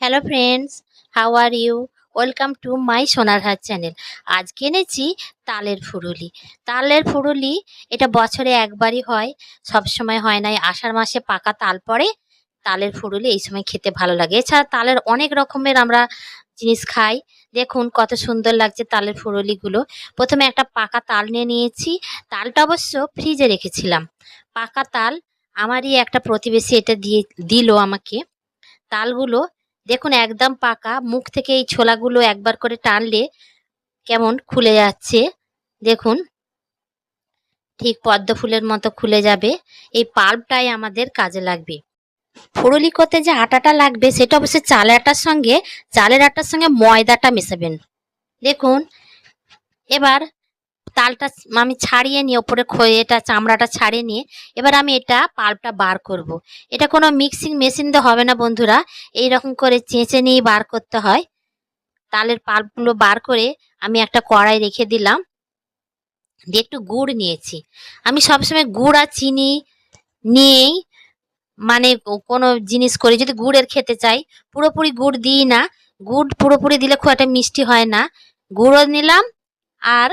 Hello friends how are you welcome to my Sonar Haat channel আজকে এনেছি তালের ফুরুলি। তালের ফুরুলি এটা বছরে একবারই হয়। সব সময় হয় না আষাঢ় মাসে পাকা তাল পড়ে। তালের ফুরুলি এই সময় খেতে ভালো লাগে। এছাড়া তালের অনেক রকমের আমরা জিনিস খাই। দেখুন কত সুন্দর লাগছে তালের ফুরুলিগুলো। প্রথমে একটা পাকা তাল নিয়ে নিয়েছি। তালটা অবশ্য ফ্রিজে রেখেছিলাম। পাকা তাল আমারই একটা প্রতিবেশী এটা দিয়ে দিল আমাকে। তালগুলো দেখুন, একদম পাকা। মুখ থেকে এই ছোলাগুলো একবার করে টানলে কেমন খুলে যাচ্ছে। দেখুন, ঠিক পদ্ম ফুলের মতো খুলে যাবে। এই পাল্পটাই আমাদের কাজে লাগবে। ফুরুলি করতে যে আটাটা লাগবে, সেটা অবশ্যই চালের আটার সঙ্গে, চালের আটার সঙ্গে ময়দাটা মেশাবেন। দেখুন, এবার তালটা আমি ছাড়িয়ে নিয়ে ওপরে খয়ে এটা চামড়াটা ছাড়িয়ে নিয়ে এবার আমি এটা পাল্পটা বার করব। এটা কোনো মিক্সিং মেশিন দিয়ে হবে না বন্ধুরা। এই রকম করে চেঁচে নিয়ে বার করতে হয়। তালের পাল্পগুলো বার করে আমি একটা কড়াই রেখে দিলাম। দিয়ে একটু গুড় নিয়েছি। আমি সবসময় গুড় আর চিনি নিয়েই মানে কোনো জিনিস করি। যদি গুড়ের খেতে চাই, পুরোপুরি গুড় দিই না। গুড় পুরোপুরি দিলে খুব একটা মিষ্টি হয় না। গুঁড়ো নিলাম আর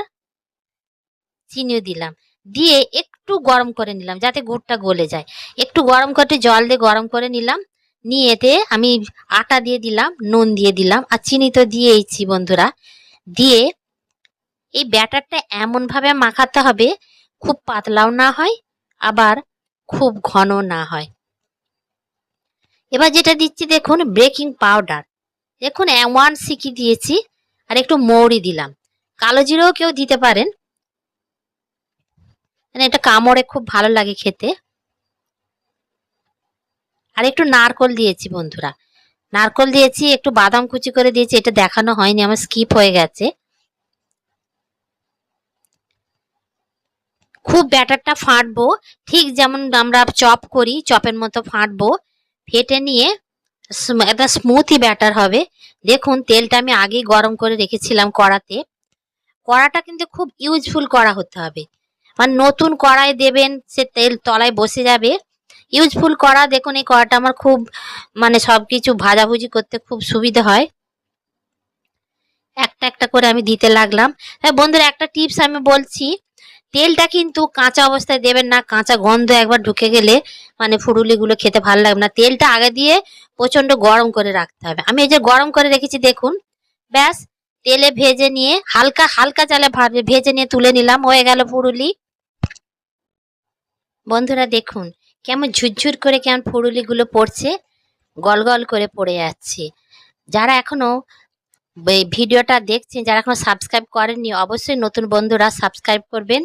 চিনিও দিলাম। দিয়ে একটু গরম করে নিলাম যাতে গুড়টা গলে যায়। একটু গরম করে জল দিয়ে গরম করে নিলাম। নিয়ে এতে আমি আটা দিয়ে দিলাম, নুন দিয়ে দিলাম আর চিনি তো দিয়েইছি বন্ধুরা। দিয়ে এই ব্যাটারটা এমনভাবে মাখাতে হবে, খুব পাতলাও না হয়, আবার খুব ঘন না হয়। এবার যেটা দিচ্ছি দেখুন, বেকিং পাউডার। দেখুন ওয়ান সিকি দিয়েছি আর একটু মৌরি দিলাম। কালো জিরেও কেউ দিতে পারেন মানে এটা কামড়ে খুব ভালো লাগে খেতে। আর একটু নারকল দিয়েছি বন্ধুরা। নারকল দিয়েছি, একটু বাদাম কুচি করে দিয়েছি, এটা দেখানো হয়নি, আমার স্কিপ হয়ে গেছে। খুব ব্যাটারটা ফাটবো, ঠিক যেমন আমরা চপ করি, চপের মতো ফাটবো, ফেটে নিয়ে একটা স্মুথি ব্যাটার হবে। দেখুন, তেলটা আমি আগেই গরম করে রেখেছিলাম কড়াতে। কড়াটা কিন্তু খুব ইউজফুল করা হতে হবে। মানে নতুন কড়াই দেবেন, সে তেল তলায় বসে যাবে। ইউজফুল কড়া, দেখুন এই কড়াটা আমার খুব মানে সব কিছু ভাজাভুজি করতে খুব সুবিধা হয়। একটা একটা করে আমি দিতে লাগলাম। হ্যাঁ বন্ধুরা, একটা টিপস আমি বলছি, তেলটা কিন্তু কাঁচা অবস্থায় দেবেন না, কাঁচা গন্ধ একবার ঢুকে গেলে মানে ফুরুলিগুলো খেতে ভালো লাগবে না। তেলটা আগে দিয়ে প্রচণ্ড গরম করে রাখতে হবে। আমি এই যে গরম করে রেখেছি, দেখুন, ব্যাস, তেলে ভেজে নিয়ে হালকা হালকা চালে ভাবে- ভেজে নিয়ে তুলে নিলাম, হয়ে গেল ফুরুলি। বন্ধুরা দেখুন, কেমন ঝুরঝুর করে কেমন ফুরুলিগুলো পড়ছে, গল গল করে পড়ে যাচ্ছে। যারা এখনও ভিডিওটা দেখছেন, যারা এখনও সাবস্ক্রাইব করেননি, অবশ্যই নতুন বন্ধুরা সাবস্ক্রাইব করবেন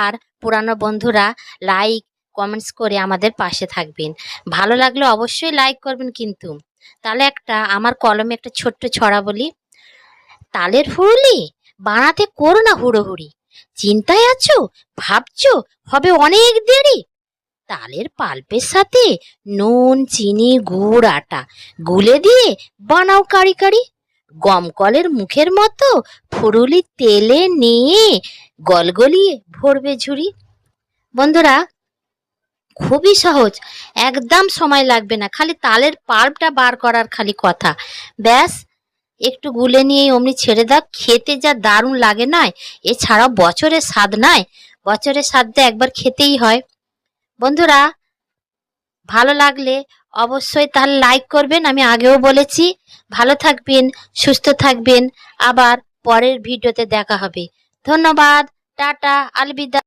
আর পুরানো বন্ধুরা লাইক, কমেন্টস করে আমাদের পাশে থাকবেন। ভালো লাগলে অবশ্যই লাইক করবেন কিন্তু। তাহলে একটা, আমার কলমে একটা ছোট্ট ছড়া বলি, তালের ফুরুলি বানাতে করো না হুড়োহুড়ি। চিন্তায় আছো? ভাবছ? হবে অনেক দেরি। তালের পাল্পের সাথে নুন, চিনি, গুড়, আটা গুলে দিয়ে বানাও কারি কারি। গমকলের মুখের মতো ফুরুলি তেলে নিয়ে গলগলিয়ে ভরবে ঝুড়ি। বন্ধুরা, খুবই সহজ, একদম সময় লাগবে না, খালি তালের পাল্পটা বার করার খালি কথা। ব্যাস একটু গুলে নিয়ে অমনি ছেড়ে দাও, খেতে যা দারুণ লাগে নয় এছাড়াও বছরের স্বাদ নয় বছরের স্বাদটা একবার খেতেই হয়। বন্ধুরা, ভালো লাগলে অবশ্যই তাহলে লাইক করবেন, আমি আগেও বলেছি। ভালো থাকবেন, সুস্থ থাকবেন, আবার পরের ভিডিওতে দেখা হবে। ধন্যবাদ, টাটা, আলবিদা।